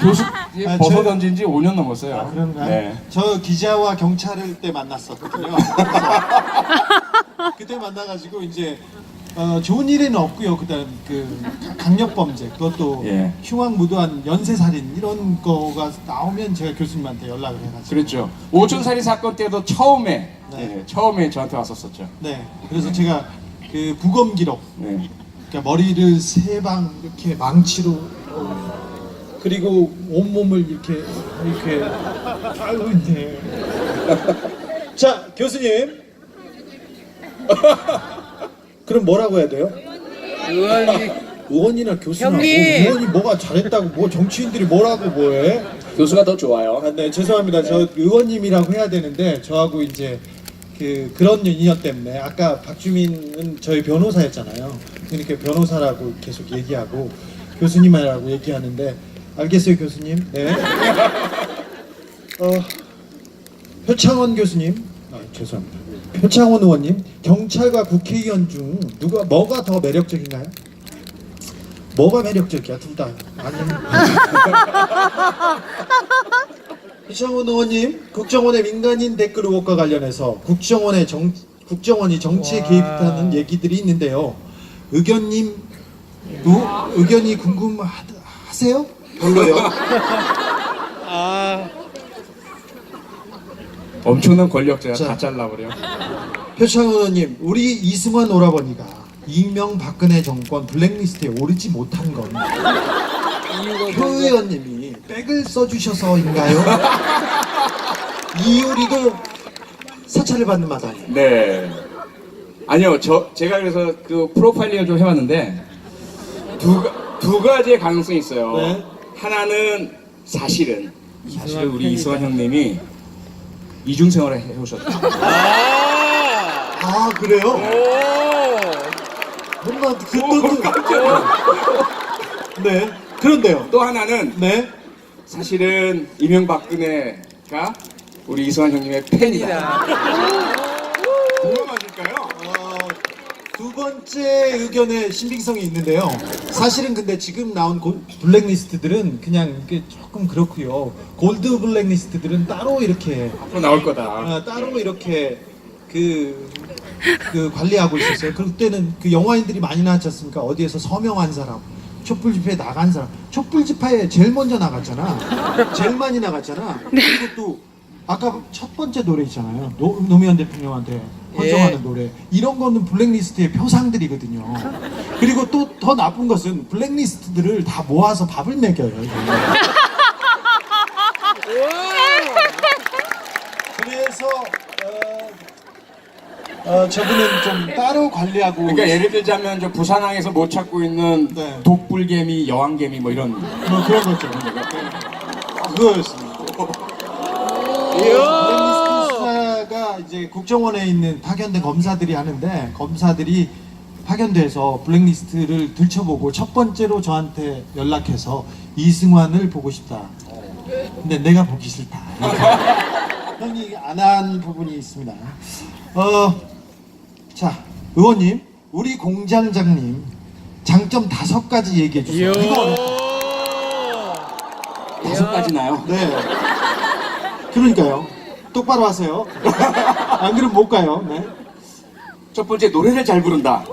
교수 아, 벗어던진 지 5년 넘었어요. 아, 그런가요? 네. 저 기자와 경찰을 때 만났었거든요. 그때 만나가지고 이제 어, 좋은 일은 없고요. 그다음 그 가- 강력범죄 그것도 예. 흉악무도한 연쇄살인 이런 거가 나오면 제가 교수님한테 연락을 해가지고 그랬죠. 오천살이 사건 때도 처음에 네. 예, 처음에 저한테 왔었었죠. 네 그래서 제가 그 부검 기록 네. 그러니까 머리를 세 방 이렇게 망치로 어, 그리고 온몸을 이렇게 이렇게 아이고 있네. 자 교수님. 그럼 뭐라고 해야 돼요? 의원이 의원이나 교수나 뭐 형님! 의원이 뭐가 잘했다고 뭐 정치인들이 뭐라고 뭐해? 교수가 더 좋아요. 아, 네 죄송합니다. 저 의원님이라고 해야 되는데 저하고 이제 그 그런 인연 때문에 아까 박주민은 저희 변호사였잖아요. 그러니까 변호사라고 계속 얘기하고 교수님이라고 얘기하는데 알겠어요 교수님. 네. 어 표창원 교수님. 아 죄송합니다. 표창원 의원님 경찰과 국회의원 중 누가 뭐가 더 매력적인가요? 뭐가 매력적이야 둘 다. 아니. 이창훈 의원님, 국정원의 민간인 댓글 의혹과 관련해서 국정원의 정, 국정원이 정치에 개입하는 얘기들이 있는데요. 의견님, 의, 의견이 궁금하세요? 별로요. 엄청난 권력자가 자. 다 잘라버려. 표창원 의원님, 우리 이승환 오라버니가 이명 박근혜 정권 블랙리스트에 오르지 못한 건 표 의원님이 백을 써주셔서인가요? 이효리도 사찰을 받는 마당에. 네. 아니요, 저 제가 그래서 그 프로파일링을 좀 해봤는데 두, 가- 두 가지의 가능성이 있어요. 네. 하나는 사실은 사실은 우리 이수환 형님이 이중 생활을 해오셨다. 아 그래요? 뭔가 그때도 네 그런데요. 또 하나는 네. 사실은 이명박근혜가 우리 이수환 형님의 팬이다. 공감하실까요? 어, 두 번째 의견에 신빙성이 있는데요. 사실은 근데 지금 나온 고- 블랙리스트들은 그냥 이게 조금 그렇고요. 골드 블랙리스트들은 따로 이렇게 앞으로 나올 거다. 아, 따로 이렇게 그, 그 관리하고 있었어요. 그때는 그 영화인들이 많이 나왔지 않습니까? 어디에서 서명한 사람, 촛불 집회에 나간 사람, 촛불 집회에 제일 먼저 나갔잖아. 제일 많이 나갔잖아. 그리고 또 아까 첫 번째 노래 있잖아요. 노, 노무현 대통령한테 헌정하는 예. 노래. 이런 거는 블랙리스트의 표상들이거든요. 그리고 또 더 나쁜 것은 블랙리스트들을 다 모아서 밥을 먹여요. 그래서 어, 어, 저분은 좀 따로 관리하고 그러니까 예를 들자면 저 부산항에서 못 찾고 있는 네. 독불개미, 여왕개미 뭐 이런 뭐 그런 거죠. 그거였습니다. 블랙리스트 수사가 이제 국정원에 있는 파견된 검사들이 하는데 검사들이 파견돼서 블랙리스트를 들춰보고 첫 번째로 저한테 연락해서 이승환을 보고 싶다. 근데 내가 보기 싫다. 형이 안 한 부분이 있습니다. 어, 자 의원님, 우리 공장장님 장점 다섯 가지 얘기해 주세요. 이거. 다섯 가지 나요. 네. 그러니까요. 똑바로 하세요. 안 그러면 못 가요. 네. 첫 번째 노래를 잘 부른다.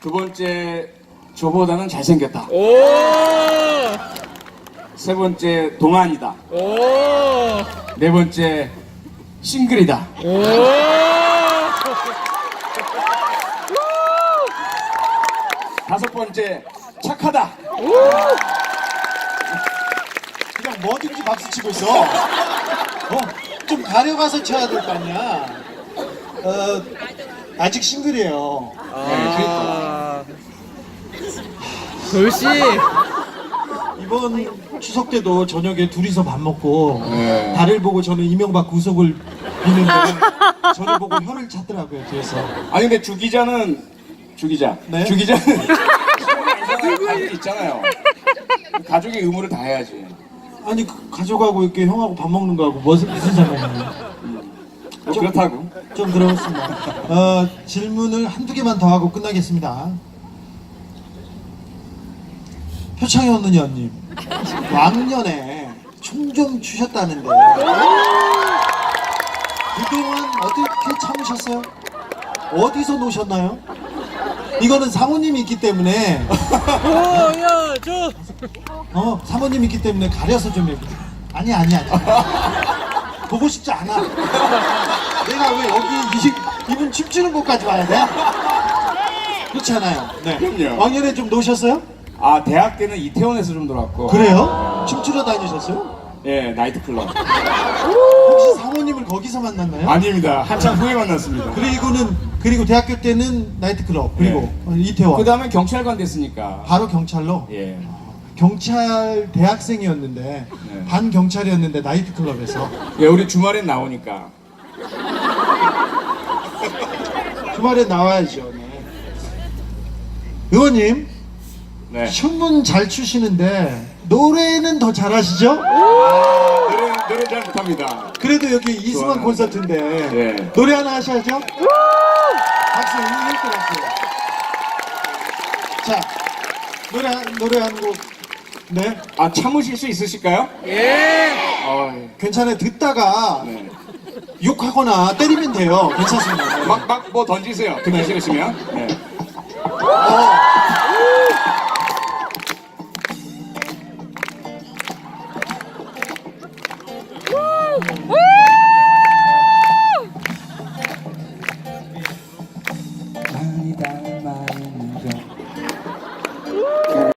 두 번째 저보다는 잘생겼다. 세 번째 동안이다. 네 번째 싱글이다. 다섯 번째 착하다. 그냥 뭐든지 박수 치고 있어. 어, 좀 가려가서 쳐야 될 거 아니야. 어, 아직 싱글이에요. 아. 돌씨 이번 추석 때도 저녁에 둘이서 밥 먹고 네. 달을 보고 저는 이명박 구속을 비는데 저를 보고 혀를 찾더라고요 뒤에서. 아니 근데 주 기자는 주 기자, 네? 주 기자는 가족이 있잖아요. 가족의 의무를 다 해야지. 아니 그 가족하고 이렇게 형하고 밥 먹는 거하고 무슨 무슨 상관이에요? 뭐 그렇다고. 좀 그렇습니다. 어, 질문을 한두 개만 더 하고 끝나겠습니다. 표창현 의원님 왕년에 춤좀 추셨다는데 그동안 어떻게 참으셨어요? 어디서 노셨나요? 이거는 사모님이 있기 때문에 보여줘. 어 사모님 있기 때문에 가려서 좀 얘기. 아니 아니 아니. 보고 싶지 않아. 내가 왜 여기 이, 이분 춤추는 곳까지 와야 돼? 그렇지 않아요. 네. 그럼요. 왕년에 좀 노셨어요? 아 대학 때는 이태원에서 좀 놀았고. 그래요? 춤추러 다니셨어요? 예 나이트클럽. 혹시 사모님을 거기서 만났나요? 아닙니다. 한참 후에 만났습니다. 그리고는 그리고 대학교 때는 나이트클럽 그리고 네. 어, 이태원 그 다음에 경찰관 됐으니까. 바로 경찰로 예. 경찰 대학생이었는데 네. 반 경찰이었는데 나이트클럽에서 예, 우리 주말엔 나오니까. 주말에 나와야죠. 네. 의원님 네. 춤은 잘 추시는데 노래는 더 잘하시죠? 노래 노래 잘 못합니다. 그래도 여기 좋아요. 콘서트인데 네. 노래 하나 하셔야죠? 박수 1등 박수. 자 노래 한- 노래 한 곡. 네 아 참으실 수 있으실까요? 예. 어, 괜찮아요. 듣다가 네. 욕하거나 때리면 돼요. 괜찮습니다. 막 막 뭐 던지세요. 듣기 싫으시면. 네. 어,